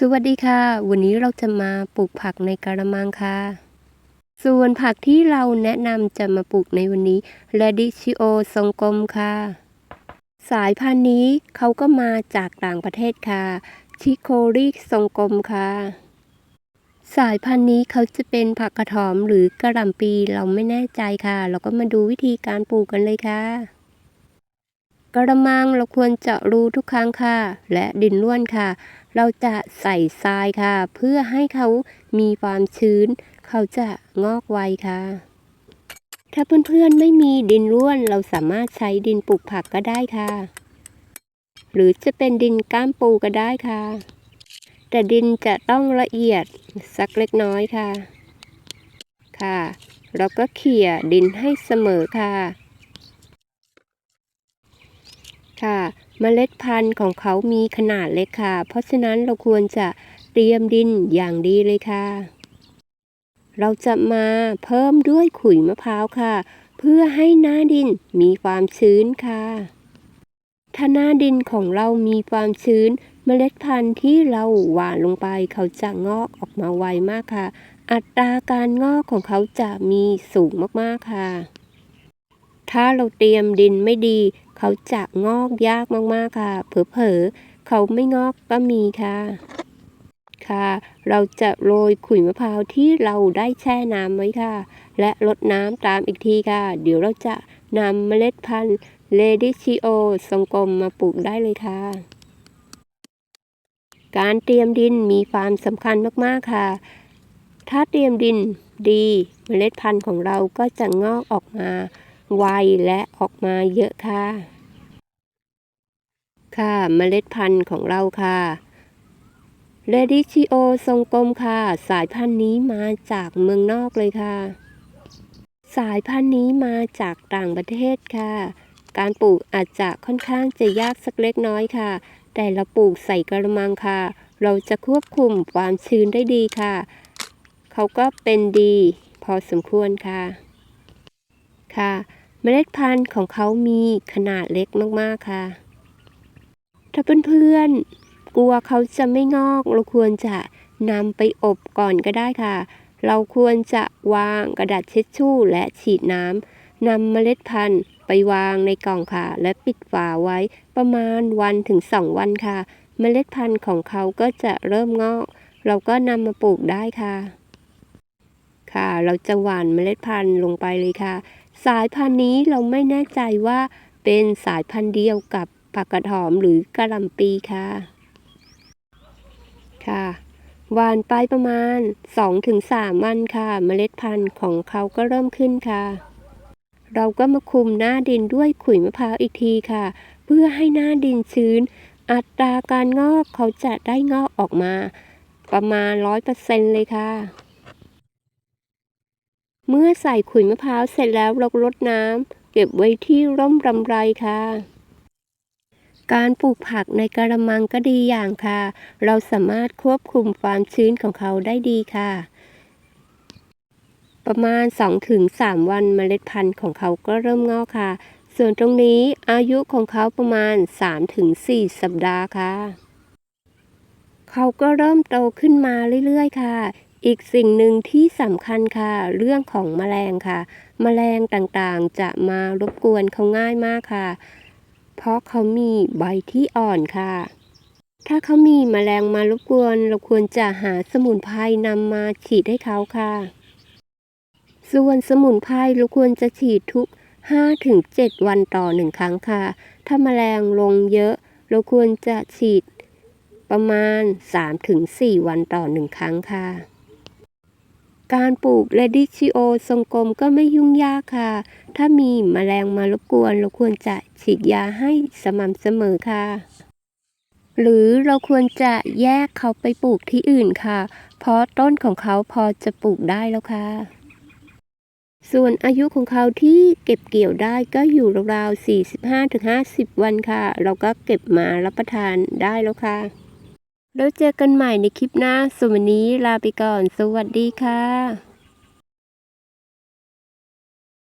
สวัสดีค่ะ วันนี้เราจะมาปลูกผักในกระมังค่ะ ส่วนผักที่เราแนะนำจะมาปลูกในวันนี้ Radicchio ทรงกลมค่ะ สายพันธุ์นี้เขาก็มาจากต่างประเทศค่ะ ชิโคริทรงกลมค่ะ สายพันธุ์นี้เขาจะเป็นผักกระถอมหรือกระหล่ำปีเราไม่แน่ใจค่ะ เราก็มาดูวิธีการปลูกกันเลยค่ะกระมังเราควรเจาะรูทุกครั้งค่ะ และดินร่วนค่ะ เราจะใส่ทรายค่ะ เพื่อให้เขามีความชื้น เขาจะงอกไวค่ะ ถ้าเพื่อนๆไม่มีดินร่วนเราสามารถใช้ดินปลูกผักก็ได้ค่ะ หรือจะเป็นดินก้ามปูก็ได้ค่ะ แต่ดินจะต้องละเอียดสักเล็กน้อยค่ะ ค่ะเราก็เขี่ยดินให้เสมอค่ะ ค่ะ เมล็ดพันธุ์ของเขามีขนาดเล็กค่ะ เพราะฉะนั้นเราควรจะเตรียมดินอย่างดีเลยค่ะ เราจะมาเพิ่มด้วยขุยมะพร้าวค่ะ เพื่อให้หน้าดินมีความชื้นค่ะ ถ้าหน้าดินของเรามีความชื้น เมล็ดพันธุ์ที่เราหว่านลงไปเขาจะงอกออกมาไวมากค่ะ อัตราการงอกของเขาจะมีสูงมากๆค่ะ ถ้าเราเตรียมดินไม่ดี เขาจะงอกยากมากๆค่ะ เผลอๆเขาไม่งอกก็มีค่ะ ค่ะ เราจะโรยขุยมะพร้าวที่เราได้แช่น้ำไว้ค่ะ และรดน้ำตามอีกทีค่ะ เดี๋ยวเราจะนำเมล็ดพันธุ์เลดิชิโอทรงกลมมาปลูกได้เลยค่ะ การเตรียมดินมีความสำคัญมากๆค่ะ ถ้าเตรียมดินดีเมล็ดพันธุ์ของเราก็จะงอกออกมา ไวและออกมาเยอะค่ะ ค่ะเมล็ดพันธุ์ของเราค่ะเรดิชิโอทรงกลมค่ะ สายพันธุ์นี้มาจากเมืองนอกเลยค่ะ สายพันธุ์นี้มาจากต่างประเทศค่ะ การปลูกอาจจะค่อนข้างจะยากสักเล็กน้อยค่ะ แต่เราปลูกใส่กระมังค่ะ เราจะควบคุมความชื้นได้ดีค่ะ เขาก็เป็นดีพอสมควรค่ะ ค่ะ เมล็ดพันธุ์ของเขามีขนาดเล็กมากๆค่ะ ถ้าเพื่อนๆกลัวเขาจะไม่งอก เราควรจะนำไปอบก่อนก็ได้ค่ะ เราควรจะวางกระดาษเช็ดชู่และฉีดน้ำนำเมล็ดพันธุ์ไปวางในกล่องค่ะ และปิดฝาไว้ประมาณวันถึงสองวันค่ะ เมล็ดพันธุ์ของเขาก็จะเริ่มงอก เราก็นำมาปลูกได้ค่ะ ค่ะ เราจะหว่านเมล็ดพันธุ์ลงไปเลยค่ะ สายพันธุ์นี้เราไม่แน่ใจว่าเป็นสายพันธุ์เดียวกับผักกระถอมหรือกระหล่ำปีค่ะ ค่ะหวานไปประมาณ 2-3 วันค่ะ เมล็ดพันธุ์ของเขาก็เริ่มขึ้นค่ะ เราก็มาคุมหน้าดินด้วยขุยมะพร้าวอีกทีค่ะ เพื่อให้หน้าดินชื้น อัตราการงอกเขาจะได้งอกออกมา ประมาณ 100%เลยค่ะ เมื่อใส่ขุยมะพร้าวเสร็จแล้วเรารดน้ำเก็บไว้ที่ร่มรำไรค่ะ การปลูกผักในกระมังก็ดีอย่างค่ะ เราสามารถควบคุมความชื้นของเขาได้ดีค่ะ ประมาณ 2-3 วันเมล็ดพันธุ์ของเขาก็เริ่มงอกค่ะ ส่วนตรงนี้อายุของเขาประมาณ 3-4 สัปดาห์ค่ะ เขาก็เริ่มโตขึ้นมาเรื่อยๆค่ะ อีกสิ่งหนึ่งที่สำคัญค่ะ เรื่องของแมลงค่ะ แมลงต่างๆ จะมารบกวนเขาง่ายมากค่ะ เพราะเขามีใบที่อ่อนค่ะ ถ้าเขามีแมลงมารบกวน เราควรจะหาสมุนไพรนำมาฉีดให้เขาค่ะ ส่วนสมุนไพรเราควรจะฉีดทุก 5-7 วันต่อหนึ่งครั้งค่ะ ถ้าแมลงลงเยอะ เราควรจะฉีดประมาณ 3-4 วันต่อหนึ่งครั้งค่ะ การปลูกเรดิชิโอทรงกลมก็ไม่ยุ่งยากค่ะ ถ้ามีแมลงมารบกวน เราควรจะฉีดยาให้สม่ำเสมอค่ะ หรือเราควรจะแยกเขาไปปลูกที่อื่นค่ะ เพราะต้นของเขาพอจะปลูกได้แล้วค่ะ ส่วนอายุของเขาที่เก็บเกี่ยวได้ก็อยู่ราวๆ 45-50 วันค่ะ เราก็เก็บมารับประทานได้แล้วค่ะ แล้วเจอกันใหม่ในคลิปหน้าส่วนวันนี้ลาไปก่อน สวัสดีค่ะ